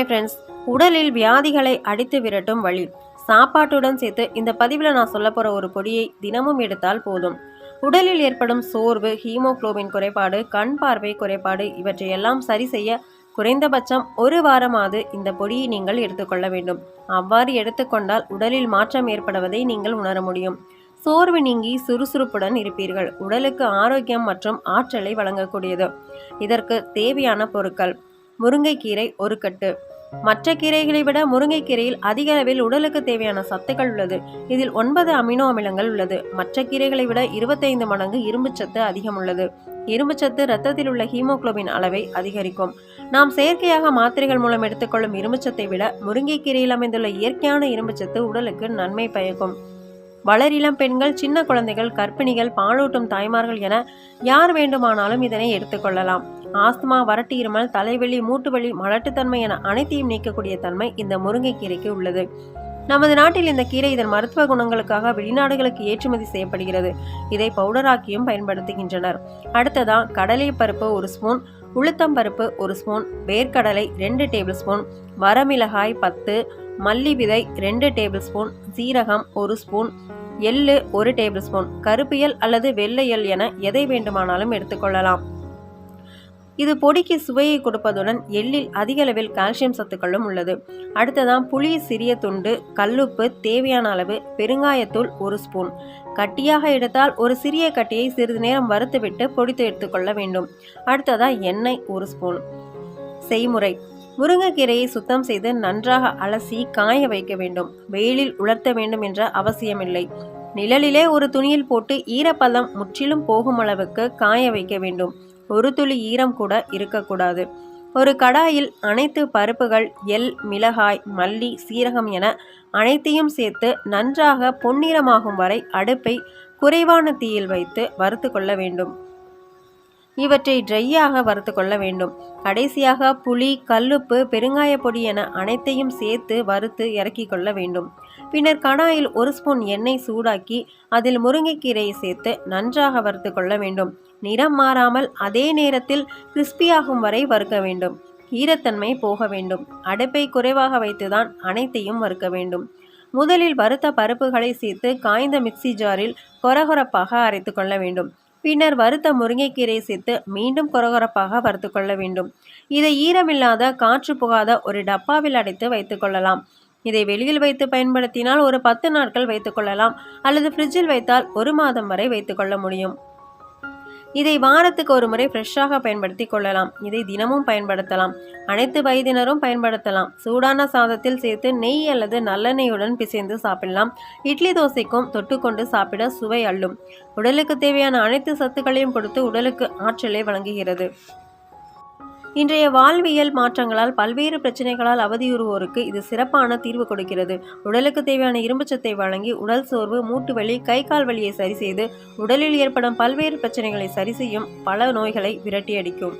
Hi friends உடலில் வியாதிகளை அடித்து விரட்டும் வழி. சாப்பாட்டுடன் சேர்த்து இந்த பதிவில் நான் சொல்ல போகிற ஒரு பொடியை தினமும் எடுத்தால் போதும். உடலில் ஏற்படும் சோர்வு ஹீமோகுளோபின் குறைபாடு கண் பார்வை குறைபாடு இவற்றையெல்லாம் சரி செய்ய குறைந்தபட்சம் ஒரு வாரமாவது இந்த பொடியை நீங்கள் எடுத்துக்கொள்ள வேண்டும். அவ்வாறு எடுத்துக்கொண்டால் உடலில் மாற்றம் ஏற்படுவதை நீங்கள் உணர முடியும். சோர்வு நீங்கி சுறுசுறுப்புடன் இருப்பீர்கள். உடலுக்கு ஆரோக்கியம் மற்றும் ஆற்றலை வழங்கக்கூடியது. இதற்கு தேவையான பொருட்கள். முருங்கைக்கீரை ஒரு கட்டு. மற்ற கீரைகளை விட முருங்கைக்கீரையில் அதிக அளவில் உடலுக்கு தேவையான சத்துக்கள் உள்ளது. இதில் ஒன்பது அமினோ அமிலங்கள் உள்ளது. மற்ற கீரைகளை விட இருபத்தைந்து மடங்கு இரும்புச்சத்து அதிகம் உள்ளது. இரும்புச்சத்து இரத்தத்தில் உள்ள ஹீமோகுளோபின் அளவை அதிகரிக்கும். நாம் செயற்கையாக மாத்திரைகள் மூலம் எடுத்துக்கொள்ளும் இரும்புச்சத்தை விட முருங்கைக்கீரையில் அமைந்துள்ள இயற்கையான இரும்புச்சத்து உடலுக்கு நன்மை பயக்கும். வளரிளம் பெண்கள் சின்ன குழந்தைகள் கர்ப்பிணிகள் பாலூட்டும் தாய்மார்கள் என யார் வேண்டுமானாலும் இதனை எடுத்துக்கொள்ளலாம் ஆஸ்துமா வறட்டு இருமல் தலைவலி மூட்டுவலி மலட்டுத்தன்மை என அனைத்தையும் நீக்கக்கூடிய தன்மை இந்த முருங்கைக்கீரைக்கு உள்ளது. நமது நாட்டில் இந்த கீரை இதன் மருத்துவ குணங்களுக்காக வெளிநாடுகளுக்கு ஏற்றுமதி செய்யப்படுகிறது. இதை பவுடராக்கியும் பயன்படுத்துகின்றனர். அடுத்ததா கடலை பருப்பு ஒரு ஸ்பூன் உளுத்தம் பருப்பு ஒரு ஸ்பூன் வேர்க்கடலை ரெண்டு டேபிள் ஸ்பூன் வரமிளகாய் பத்து மல்லி விதை ரெண்டு டேபிள் ஸ்பூன் சீரகம் ஒரு ஸ்பூன் எள்ளு ஒரு டேபிள் ஸ்பூன் கருப்பியல் அல்லது வெள்ளை என எதை வேண்டுமானாலும் எடுத்துக்கொள்ளலாம். இது பொடிக்கு சுவையை கொடுப்பதுடன் எள்ளில் அதிக அளவில் கால்சியம் சத்துக்களும் உள்ளது. அடுத்ததான் புளி சிறிய துண்டு கல்லுப்பு தேவையான அளவு பெருங்காயத்தூள் ஒரு ஸ்பூன். கட்டியாக எடுத்தால் ஒரு சிறிய கட்டியை சிறிது நேரம் வறுத்துவிட்டு பொடித்து எடுத்துக்கொள்ள வேண்டும். அடுத்ததா எண்ணெய் ஒரு ஸ்பூன். செய்முறை. முருங்கைக்கீரையை சுத்தம் செய்து நன்றாக அலசி காய வைக்க வேண்டும். வெயிலில் உலர்த்த வேண்டும் என்ற அவசியமில்லை. நிழலிலே ஒரு துணியில் போட்டு ஈரப்பதம் முற்றிலும் போகும் அளவுக்கு காய வைக்க வேண்டும். ஒரு துளி ஈரம் கூட இருக்கக்கூடாது. ஒரு கடாயில் அனைத்து பருப்புகள் எல் மிளகாய் மல்லி சீரகம் என அனைத்தையும் சேர்த்து நன்றாக பொன்னிறமாகும் வரை அடுப்பை குறைவான தீயில் வைத்து வறுத்து கொள்ள வேண்டும். இவற்றை ட்ரையாக வறுத்து கொள்ள வேண்டும். கடைசியாக புளி கல்லுப்பு பெருங்காய பொடி என அனைத்தையும் சேர்த்து வறுத்து இறக்கி கொள்ள வேண்டும். பின்னர் கடாயில் ஒரு ஸ்பூன் எண்ணெய் சூடாக்கி அதில் முருங்கைக்கீரையை சேர்த்து நன்றாக வறுத்து கொள்ள வேண்டும். நிறம் மாறாமல் அதே நேரத்தில் கிறிஸ்பியாகும் வரை வறுக்க வேண்டும். ஈரத்தன்மை போக வேண்டும். அடுப்பை குறைவாக வைத்துதான் அனைத்தையும் வறுக்க வேண்டும். முதலில் வறுத்த பருப்புகளை சேர்த்து காய்ந்த மிக்சி ஜாரில் கொரகொரப்பாக அரைத்து கொள்ள வேண்டும். பின்னர் வறுத்த முருங்கைக்கீரை சேர்த்து மீண்டும் கொரகொரப்பாக வறுத்து கொள்ள வேண்டும். இதை ஈரமில்லாத காற்று புகாத ஒரு டப்பாவில் அடைத்து வைத்துக்கொள்ளலாம் இதை வெளியில் வைத்து பயன்படுத்தினால் ஒரு பத்து நாட்கள் வைத்துக்கொள்ளலாம் அல்லது ஃப்ரிட்ஜில் வைத்தால் ஒரு மாதம் வரை வைத்துக்கொள்ள முடியும். இதை வாரத்துக்கு ஒரு முறை ஃப்ரெஷ்ஷாக பயன்படுத்தி கொள்ளலாம். இதை தினமும் பயன்படுத்தலாம். அனைத்து வயதினரும் பயன்படுத்தலாம். சூடான சாதத்தில் சேர்த்து நெய் அல்லது நல்லெண்ணெயுடன் பிசைந்து சாப்பிடலாம். இட்லி தோசைக்கும் தொட்டுக்கொண்டு சாப்பிட சுவை அள்ளும். உடலுக்கு தேவையான அனைத்து சத்துக்களையும் கொடுத்து உடலுக்கு ஆற்றலை வழங்குகிறது. இன்றைய வாழ்வியல் மாற்றங்களால் பல்வேறு பிரச்சனைகளால் அவதியுறுவோருக்கு இது சிறப்பான தீர்வு கொடுக்கிறது. உடலுக்கு தேவையான இரும்புச்சத்தை வழங்கி உடல் சோர்வு மூட்டு வலி கை கால் வலியை சரி செய்து உடலில் ஏற்படும் பல்வேறு பிரச்சனைகளை சரி செய்யும் பல நோய்களை விரட்டியடிக்கும்.